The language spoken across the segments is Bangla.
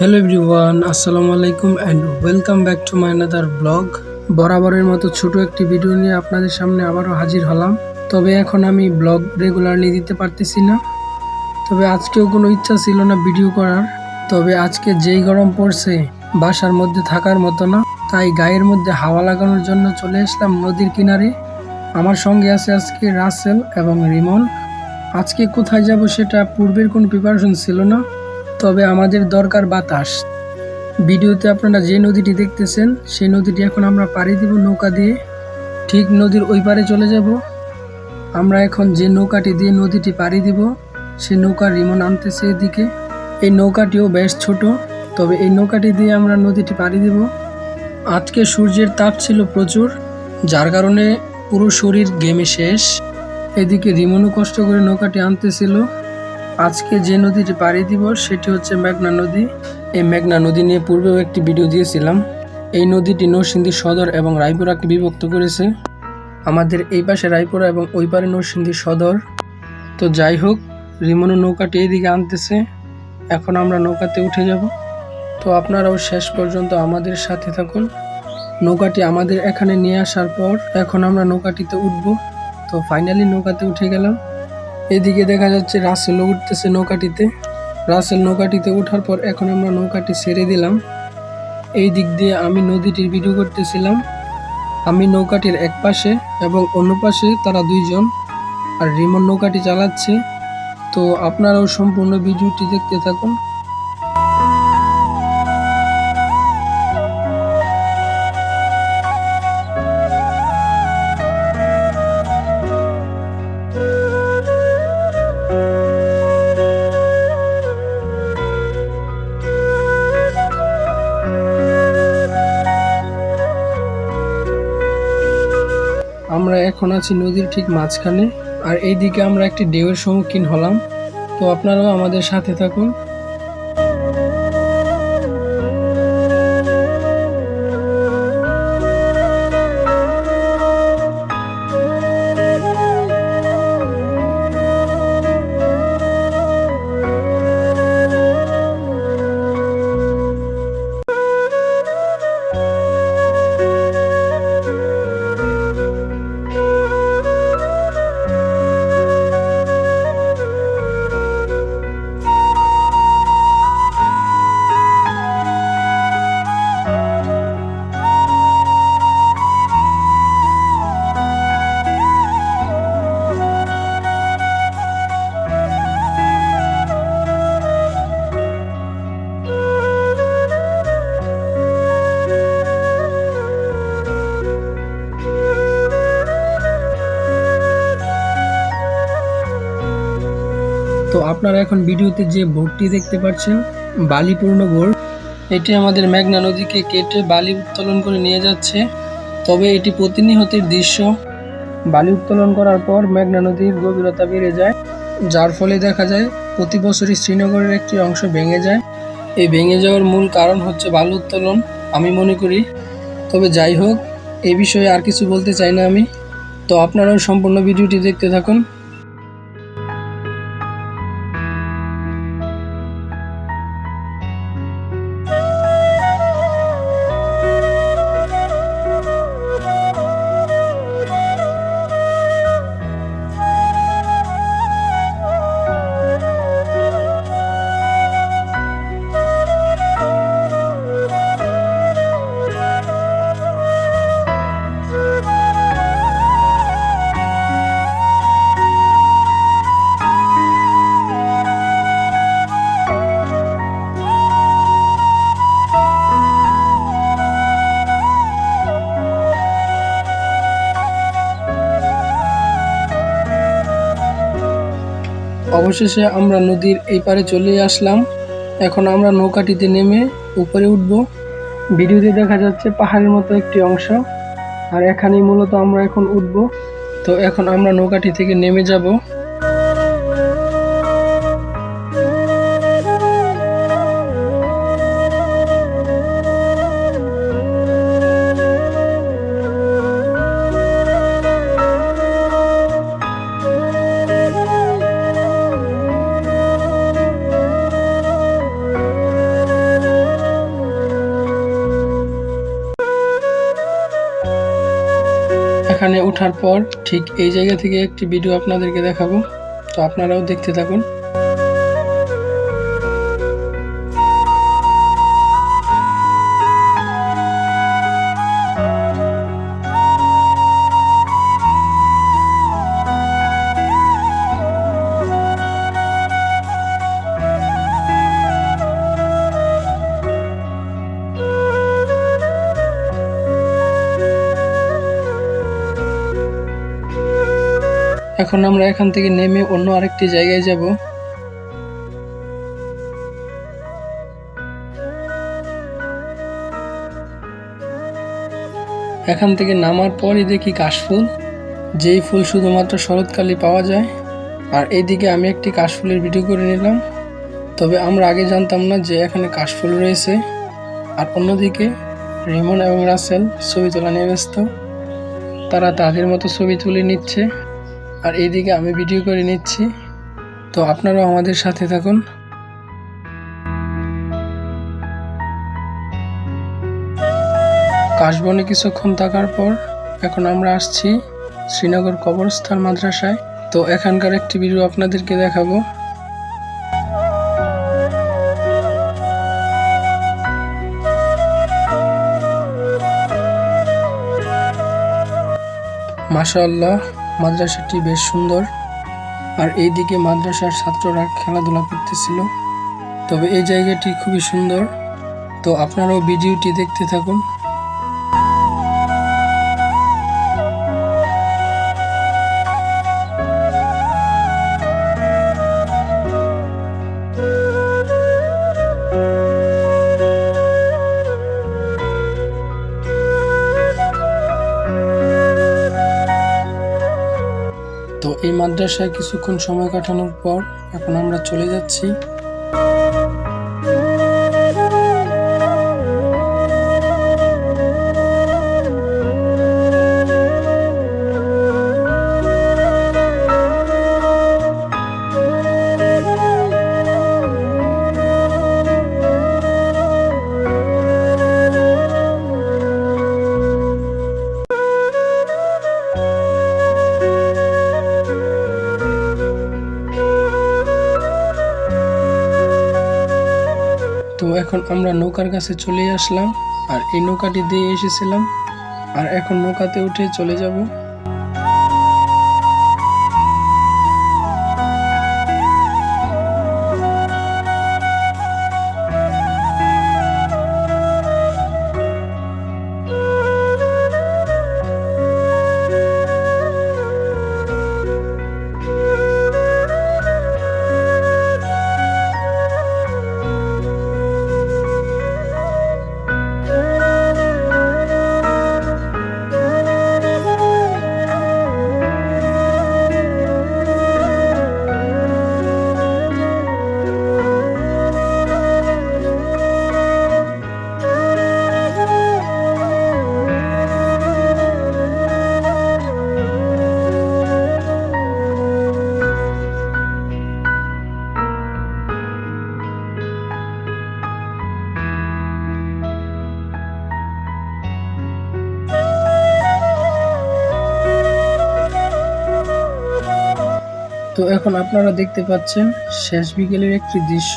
হ্যালো এভরিওয়ান আসসালামু আলাইকুম and welcome back to my another blog বরাবরের মতো ছোট একটি ভিডিও নিয়ে আপনাদের সামনে আবারও হাজির হলাম। তবে এখন আমি ব্লগ রেগুলারলি দিতে পারতেছি না। তবে আজকেও কোনো ইচ্ছা ছিল না ভিডিও করার। তবে আজকে যেই গরম পড়ছে, বাসার মধ্যে থাকার মতো না, তাই গায়ের মধ্যে হাওয়া লাগানোর জন্য চলে আসলাম নদীর কিনারে। আমার সঙ্গে আছে আজকে রাসেল এবং রিমন। আজকে কোথায় যাব সেটা পূর্বের কোনো প্রিপারেশন ছিল না। তবে আমাদের দরকার বাতাস। ভিডিওতে আপনারা যে নদীটি দেখতেছেন, সেই নদীটি এখন আমরা পাড়ি দিব নৌকা দিয়ে। ঠিক নদীর ওই পারে চলে যাব। আমরা এখন যে নৌকাটি দিয়ে নদীটি পাড়ি দিব সেই নৌকার রিমন আনতেছে এদিকে। এই নৌকাটিও বেশ ছোট, তবে এই নৌকাটি দিয়ে আমরা নদীটি পাড়ি দিব। আজকে সূর্যের তাপ ছিল প্রচুর, যার কারণে পুরো শরীর ঘেমে শেষ। এদিকে রিমনও কষ্ট করে নৌকাটি আনতেছিল। আজকে যে নদীটি পাড়ি দিব সেটি হচ্ছে মেঘনা নদী। এই মেঘনা নদী নিয়ে পূর্বেও একটি ভিডিও দিয়েছিলাম। এই নদীটি নরসিংদী সদর এবং রায়পুরাকে বিভক্ত করেছে। আমাদের এই পাশে রায়পুরা এবং ওই পারে নরসিংদী সদর। তো যাই হোক, রিমনো নৌকাটি এইদিকে আনতেছে। এখন আমরা নৌকাতে উঠে যাব। তো আপনারাও শেষ পর্যন্ত আমাদের সাথে থাকুন। নৌকাটি আমাদের এখানে নিয়ে আসার পর এখন আমরা নৌকাটিতে উঠব। তো ফাইনালি নৌকাতে উঠে গেলাম। এদিকে দেখা যাচ্ছে রাসেলও উঠতেছে নৌকাটিতে। রাসেল নৌকাটিতে ওঠার পর এখন আমরা নৌকাটি ছেড়ে দিলাম। এই দিক দিয়ে আমি নদীটির ভিডিও করতেছিলাম। আমি নৌকাটির এক পাশে এবং অন্য পাশে তারা দুইজন। আর রিমন নৌকাটি চালাচ্ছে। তো আপনারাও সম্পূর্ণ ভিডিওটি দেখতে থাকুন। আমরা এখন আছি নদীর ঠিক মাঝখানে, আর এইদিকে আমরা একটি ঢেউয়ের সম্মুখীন হলাম। তো আপনারাও আমাদের সাথে থাকুন। আপনারা এখন ভিডিওতে যে বোর্ডটি দেখতে পাচ্ছেন, বালিপূর্ণ বোর্ড এটি আমাদের মেঘনা নদীকে কেটে বালি উত্তোলন করে নিয়ে যাচ্ছে। তবে এটি প্রতিনিয়তের দৃশ্য। বালি উত্তোলন করার পর মেঘনা নদীর গভীরতা বেড়ে যায়, যার ফলে দেখা যায় প্রতি বছরই শ্রীনগরের একটি অংশ ভেঙে যায়। এই ভেঙে যাওয়ার মূল কারণ হচ্ছে বালু উত্তোলন, আমি মনে করি। তবে যাই হোক, এ বিষয়ে আর কিছু বলতে চাই না আমি। তো আপনারাও সম্পূর্ণ ভিডিওটি দেখতে থাকুন। অবশেষে আমরা নদীর এই পারে চলে আসলাম। এখন আমরা নৌকাটিতে নেমে উপরে উঠব। ভিডিওতে দেখা যাচ্ছে পাহাড়ের মতো একটি অংশ। আর এখানেই মূলত আমরা এখন উঠব। তো এখন আমরা নৌকাটি থেকে নেমে যাব। এখানে ওঠার পর ঠিক এই জায়গা থেকে একটি ভিডিও আপনাদেরকে দেখাবো। তো আপনারাও দেখতে থাকুন। এখন আমরা এখান থেকে নেমে অন্য আরেকটি জায়গায় যাব। এখান থেকে নামার পরই দেখি কাশফুল, যেই ফুল শুধুমাত্র শরৎকালে পাওয়া যায়। আর এইদিকে আমি একটি কাশফুলের ভিডিও করে নিলাম। তবে আমরা আগে জানতাম না যে এখানে কাশফুল রয়েছে। আর অন্যদিকে রিমন এবং রাসেল ছবি তোলা নিয়ে ব্যস্ত। তারা তাদের মতো ছবি তুলে নিচ্ছে। আর এইদিকে আমি ভিডিও করে নিচ্ছি। তো আপনারাও আমাদের সাথে থাকুন। কাশবনে কিছুক্ষণ থাকার পর এখন আমরা আসছি শ্রীনগর কবরস্থান মাদ্রাসায়। তো এখানকার একটি ভিডিও আপনাদেরকে দেখাবো। মাশাআল্লাহ মাদ্রাসাটি বেশ সুন্দর। আর এই দিকে মাদ্রাসার ছাত্ররা খেলাধুলা করতেছিল। তবে এই জায়গাটি খুবই সুন্দর। তো আপনারাও ভিডিওটি দেখতে থাকুন। তো এই মাদ্রাসায় কিছুক্ষণ সময় কাটানোর পর এখন আমরা চলে যাচ্ছি। তো এখন আমরা নৌকার কাছে চলে আসলাম, আর এই নৌকাটি দিয়ে এসেছিলাম, আর এখন নৌকাতে উঠে চলে যাব। এখন আপনারা দেখতে পাচ্ছেন শেষ বিকেলের একটি দৃশ্য।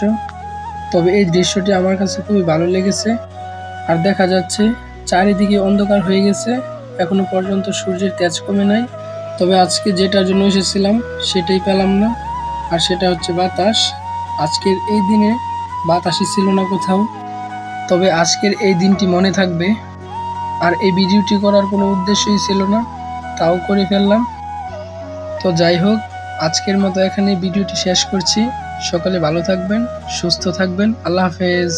তবে এই দৃশ্যটি আমার কাছে খুবই ভালো লেগেছে। আর দেখা যাচ্ছে চারিদিকে অন্ধকার হয়ে গেছে। এখনও পর্যন্ত সূর্যের তেজ কমে নাই। তবে আজকে যেটার জন্য এসেছিলাম সেটাই পেলাম না। আর সেটা হচ্ছে বাতাস। আজকের এই দিনে বাতাসই ছিল না কোথাও। তবে আজকের এই দিনটি মনে থাকবে। আর এই ভিডিওটি করার কোনো উদ্দেশ্যই ছিল না। তাও করে ফেললাম। তো যাই হোক আজকের মতো এখানে ভিডিওটি শেষ করছি। সকলে ভালো থাকবেন সুস্থ থাকবেন। আল্লাহ হাফেজ।